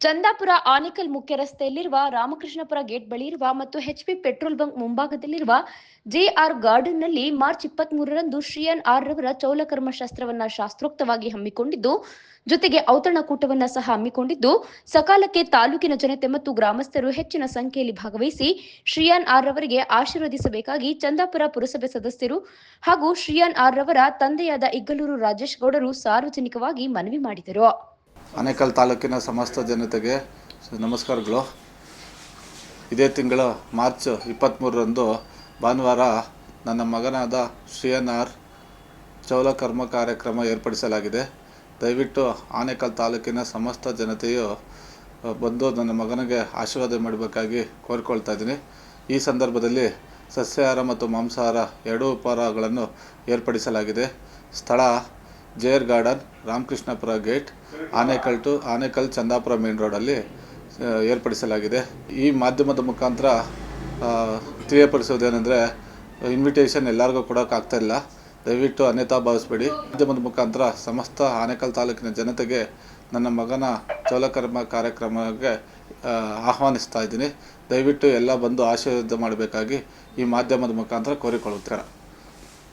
ಚಂದಾಪುರ ಆನೇಕಲ್ ಮುಖ್ಯ ರಸ್ತೆಯಲ್ಲಿರುವ ರಾಮಕೃಷ್ಣಪುರ ಗೇಟ್ ಬಳಿ ಇರುವ ಮತ್ತು ಎಚ್ಪಿ ಪೆಟ್ರೋಲ್ ಬಂಕ್ ಮುಂಭಾಗದಲ್ಲಿರುವ ಜೆಆರ್ ಗಾರ್ಡನ್ನಲ್ಲಿ ಮಾರ್ಚ್ ಇಪ್ಪತ್ತ್ ಮೂರರಂದು ಶ್ರೀಯನ್ ಆರ್ ರವರ ಚೌಲಕರ್ಮ ಶಾಸ್ತ್ರವನ್ನ ಶಾಸ್ತ್ರೋಕ್ತವಾಗಿ ಹಮ್ಮಿಕೊಂಡಿದ್ದು, ಜೊತೆಗೆ ಔತಣಕೂಟವನ್ನ ಸಹ ಹಮ್ಮಿಕೊಂಡಿದ್ದು, ಸಕಾಲಕ್ಕೆ ತಾಲೂಕಿನ ಜನತೆ ಮತ್ತು ಗ್ರಾಮಸ್ಥರು ಹೆಚ್ಚಿನ ಸಂಖ್ಯೆಯಲ್ಲಿ ಭಾಗವಹಿಸಿ ಶ್ರೀಯಾನ್ ಆರ್ ರವರಿಗೆ ಆಶೀರ್ವದಿಸಬೇಕಾಗಿ ಚಂದಾಪುರ ಪುರಸಭೆ ಸದಸ್ಯರು ಹಾಗೂ ಶ್ರೀಯಾನ್ ಆರ್ ರವರ ತಂದೆಯಾದ ಇಗ್ಗಲೂರು ರಾಜೇಶ್ ಗೌಡರು ಸಾರ್ವಜನಿಕವಾಗಿ ಮನವಿ ಮಾಡಿದರು. ಆನೇಕಲ್ ತಾಲೂಕಿನ ಸಮಸ್ತ ಜನತೆಗೆ ನಮಸ್ಕಾರಗಳು. ಇದೇ ತಿಂಗಳ ಮಾರ್ಚ್ ಇಪ್ಪತ್ತ್ಮೂರರಂದು ಭಾನುವಾರ ನನ್ನ ಮಗನಾದ ಶ್ರೀಯನ್ ಆರ್ ಚೌಲಕರ್ಮ ಕಾರ್ಯಕ್ರಮ ಏರ್ಪಡಿಸಲಾಗಿದೆ. ದಯವಿಟ್ಟು ಆನೇಕಲ್ ತಾಲೂಕಿನ ಸಮಸ್ತ ಜನತೆಯು ಬಂದು ನನ್ನ ಮಗನಿಗೆ ಆಶೀರ್ವಾದ ಮಾಡಬೇಕಾಗಿ ಕೋರಿಕೊಳ್ತಾ ಇದ್ದೀನಿ. ಈ ಸಂದರ್ಭದಲ್ಲಿ ಸಸ್ಯಾಹಾರ ಮತ್ತು ಮಾಂಸಾಹಾರ ಎರಡೂ ಉಪಹಾರಗಳನ್ನು ಏರ್ಪಡಿಸಲಾಗಿದೆ. ಸ್ಥಳ ಜೇರ್ garden Ramakrishnapura gate, Anekal to Anekal Chandapura main ರೋಡಲ್ಲಿ ಏರ್ಪಡಿಸಲಾಗಿದೆ. ಈ ಮಾಧ್ಯಮದ ಮುಖಾಂತರ ತಿಳಿಯಪಡಿಸೋದೇನೆಂದರೆ ಇನ್ವಿಟೇಷನ್ ಎಲ್ಲರಿಗೂ ಕೊಡೋಕ್ಕಾಗ್ತಾ ಇಲ್ಲ. ದಯವಿಟ್ಟು ಅನ್ಯತಾ ಭಾವಿಸ್ಬೇಡಿ. ಮಾಧ್ಯಮದ ಮುಖಾಂತರ ಸಮಸ್ತ ಆನೇಕಲ್ ತಾಲೂಕಿನ ಜನತೆಗೆ ನನ್ನ ಮಗನ ಚೌಲಕರ್ಮ ಕಾರ್ಯಕ್ರಮಕ್ಕೆ ಆಹ್ವಾನಿಸ್ತಾ ಇದ್ದೀನಿ. ದಯವಿಟ್ಟು ಎಲ್ಲ ಬಂದು ಆಶೀರ್ವಾದ ಮಾಡಬೇಕಾಗಿ ಈ ಮಾಧ್ಯಮದ ಮುಖಾಂತರ ಕೋರಿಕೊಳ್ಳುತ್ತಾರೆ